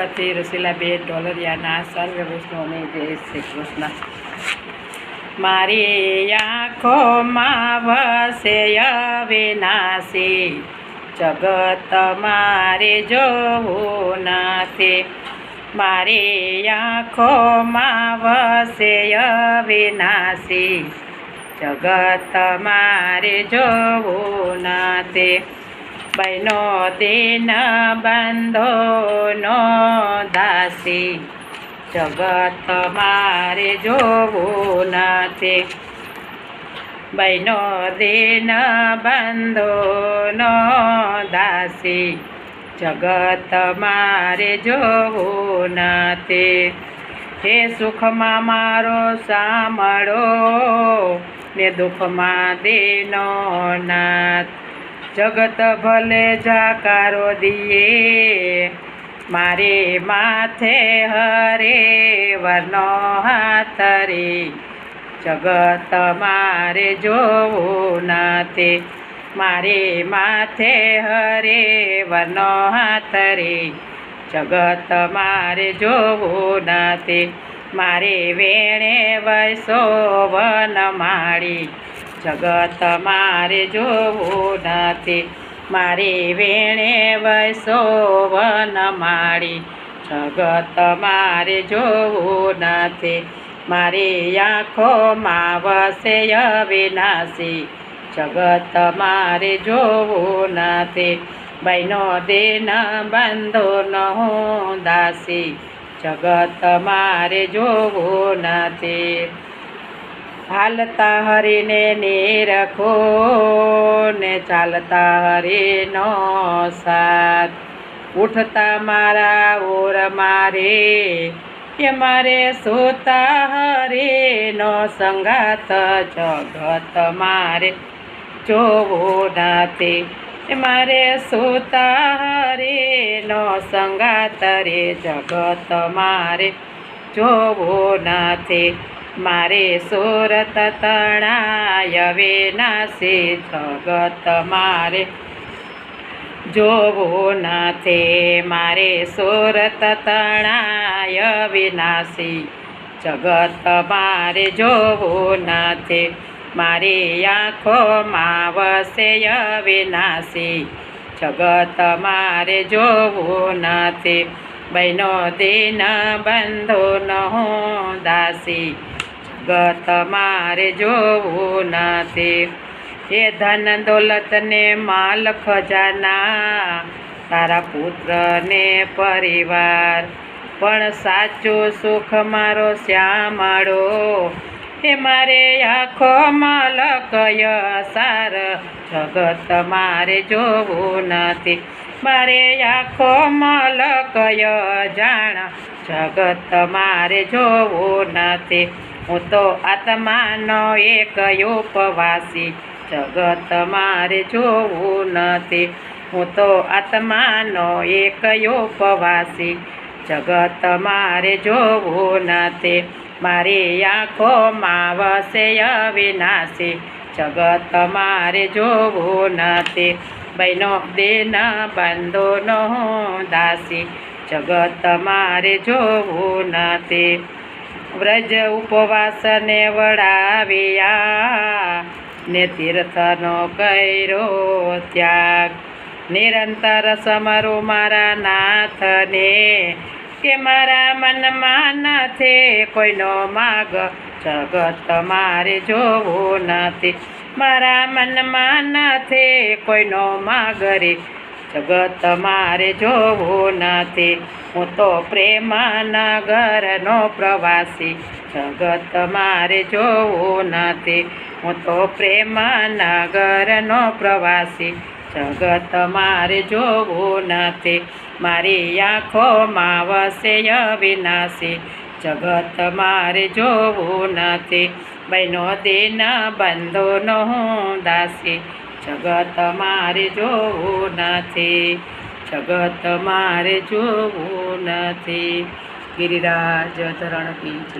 તરફથી રસીલાબેન ડોલરિયાના સર્વ વૈષ્ણવને જય શ્રી કૃષ્ણ મારી આંખોમાં વસે અવિનાશી જગત મારે જોવું નથી મારી આંખોમાં વસે અવિનાશી જગત મારે જોવું નથી બહેનો દિન બંધો નો દાસી. જગત મારે જોવું નથી. બહેનો દિન બંધો નો દાસી. જગત મારે જોવું નથી. હે સુખમાં મારો સાંભળો, ને દુઃખમાં દેનો નાથ. જગત ભલે જાકારો દિયે મારે માથે હરે વરનો હાથ રે. જગત મારે જોવું નાતે મારે માથે હરે વરનો હાથ રે. જગત મારે જોવું નાતે મારે વેણે વૈસો વન માળી. જગત મારે જોવું નથી. મારે વેણે વૈસો વન માળી. જગત મારે જોવું નથી. મારી આંખોમાં વસે અવિનાશી. જગત મારે જોવું નથી. બહેનો દિન બંધો ન હું દાસી. જગત મારે જોવું નથી. હાલતા હરીને નીરખો ને ચાલતા હરીનો સાથ. ઉઠતા મારા ઓર મારે, કે મારે સોતા હરેનો સંગાત જગત મારે. જોવો નથી મારે સોતા હરેનો સંગાત રે જગત મારે. જોવો નથી મારે સુરત તણાય વિનાશી જગત મારે. જોવું નથી મારે સુરત તણાય વિનાશી જગત મારે. જોવું નથી મારી આંખોમાં વસેય વિનાશી જગત મારે. જોવું નથી બહેનો દિન બંધો ન હું દાસી જગત મારે જોવું નથી. એ ધન દોલતને માલ ખજાના, તારા પુત્રને પરિવાર. પણ સાચો સુખ મારો શ્યામાળો હે મારે આખો માલકય સાર જગત મારે જોવું નથી. મારે આખો મલકય જાણ જગત મારે જોવું નથી. હું તો આત્માનો એક ઉપવાસી, જગત મારે જોવું નથી. હું તો આત્માનો એક ઉપવાસી, જગત મારે જોવું નથી. મારી આંખોમાં વસે અવિનાશી, જગત મારે જોવું નથી. બહેનો દિન બંધો નો દાસી, જગત મારે જોવું નથી. વ્રજ ઉપવાસને વડાવ્યા ને તીર્થનો કર્યો ત્યાગ. નિરંતર સમરો મારા નાથને, કે મારા મનમાં નથી, કોઈનો માગ જગત મારે જોવું નથી. મારા મનમાં નથી, કોઈનો માગ રે જગત મારે જોવું નથી. હું તો પ્રેમના ઘરનો પ્રવાસી. જગત મારે જોવું નથી. હું તો પ્રેમના ઘરનો પ્રવાસી. જગત મારે જોવું નથી. મારી આંખોમાં વસે અવિનાશી. જગત મારે જોવું નથી. બહેનો દેના બંધો નો હું દાસી. જગત મારે જોવું નથી જગત મારે જોવું નથી ગિરિરાજ ધરણ જય.